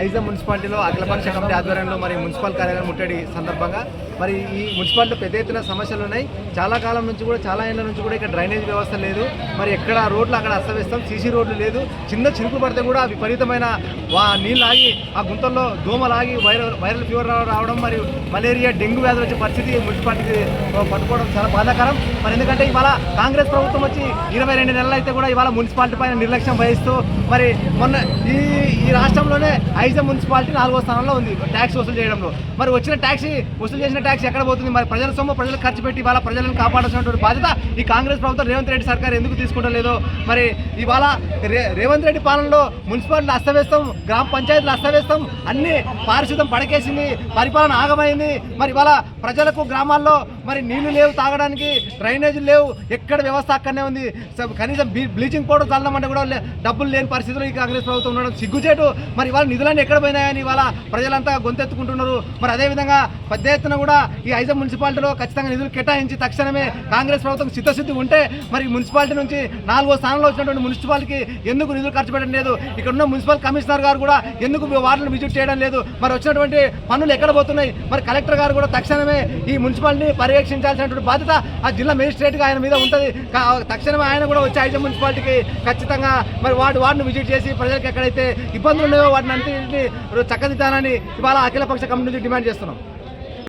ఐజా మున్సిపాలిటీలో అఖిలపక్ష కమిటీ ఆధ్వర్యంలో మరి మున్సిపల్ కార్యాలయం ముట్టడి సందర్భంగా మరి ఈ మున్సిపాలిటీలో పెద్ద ఎత్తున సమస్యలు ఉన్నాయి. చాలా కాలం నుంచి కూడా చాలా ఏళ్ళ నుంచి కూడా ఇక్కడ డ్రైనేజ్ వ్యవస్థ లేదు. మరి ఎక్కడ రోడ్లు అక్కడ అస్తవ్యస్తం సీసీ రోడ్లు లేదు. చిన్న చిరుకు పడితే కూడా విపరీతమైన వా నీళ్ళు ఆగి ఆ గుంతల్లో దోమలాగి వైరల్ వైరల్ ఫీవర్ రావడం మరియు మలేరియా డెంగ్యూ వ్యాధులు వచ్చే పరిస్థితి మున్సిపాలిటీకి పట్టుకోవడం చాలా బాధాకరం. మరి ఎందుకంటే ఇవాళ కాంగ్రెస్ ప్రభుత్వం వచ్చి ఇరవై రెండు నెలలు అయితే కూడా ఇవాళ మున్సిపాలిటీ పైన నిర్లక్ష్యం వహిస్తూ మరి మొన్న ఈ ఈ స్థానంలోనే ఐజా మున్సిపాలిటీ నాలుగో స్థానంలో ఉంది ట్యాక్స్ వసూలు చేయడంలో. మరి వచ్చిన ట్యాక్స్ వసూలు చేసిన ట్యాక్స్ ఎక్కడ పోతుంది? మరి ప్రజల సొమ్ము ప్రజలు ఖర్చు పెట్టి ఇవాళ ప్రజలను కాపాడాల్సినటువంటి బాధ్యత ఈ కాంగ్రెస్ ప్రభుత్వం రేవంత్ రెడ్డి సర్కార్ ఎందుకు తీసుకుంటలేదో మరి ఇవాళ రే రేవంత్ రెడ్డి పాలనలో మున్సిపాలిటీలు అస్తవ్యస్తం గ్రామ పంచాయతీలు అస్తవ్యస్తం అన్ని పారిశుద్ధం పడకేసింది పరిపాలన ఆగమైంది. మరి ఇవాళ ప్రజలకు గ్రామాల్లో మరి నీళ్ళు లేవు తాగడానికి డ్రైనేజీలు లేవు ఎక్కడ వ్యవస్థ అక్కడనే ఉంది. స- కనీసం బ్లీచింగ్ పౌడర్ చల్లమంటే కూడా లే- డబ్బులు లేని పరిస్థితిలో ఈ కాంగ్రెస్ ప్రభుత్వం ఉండడం సిగ్గుచేటు. మరి ఇవాళ నిధులన్నీ ఎక్కడ పోయినాయని ఇవాళ ప్రజలంతా గొంతెత్తుకుంటున్నారు. మరి అదేవిధంగా పెద్ద ఎత్తున కూడా ఈ ఐజం మున్సిపాలిటీలో ఖచ్చితంగా నిధులు కేటాయించి తక్షణమే కాంగ్రెస్ ప్రభుత్వం చిత్తశుద్ధి ఉంటే మరి మున్సిపాలిటీ నుంచి నాలుగో స్థానంలో వచ్చినటువంటి మున్సిపాలిటీకి ఎందుకు నిధులు ఖర్చు పెట్టడం లేదు? ఇక్కడ ఉన్న మున్సిపల్ కమిషనర్ గారు కూడా ఎందుకు వార్డులను విజిట్ చేయడం లేదు? మరి వచ్చినటువంటి పనులు ఎక్కడ పోతున్నాయి? మరి కలెక్టర్ గారు కూడా తక్షణమే ఈ మున్సిపాలిటీని పర్యవేక్షించాల్సినటువంటి బాధ్యత ఆ జిల్లా మేజిస్ట్రేట్గా ఆయన మీద ఉంటుంది. తక్షణం తక్షణమే ఆయన కూడా వచ్చి ఐజం మున్సిపాలిటీకి ఖచ్చితంగా మరి వార్డు వార్డును విజిట్ చేసి ప్రజలకు ఎక్కడైతే ఇబ్బందులు ఉన్నాయో వాటిని అన్నింటినీ చక్కదిద్దానని ఇవాళ అఖిలపక్ష కమిటీ నుంచి డిమాండ్ చేస్తున్నాం.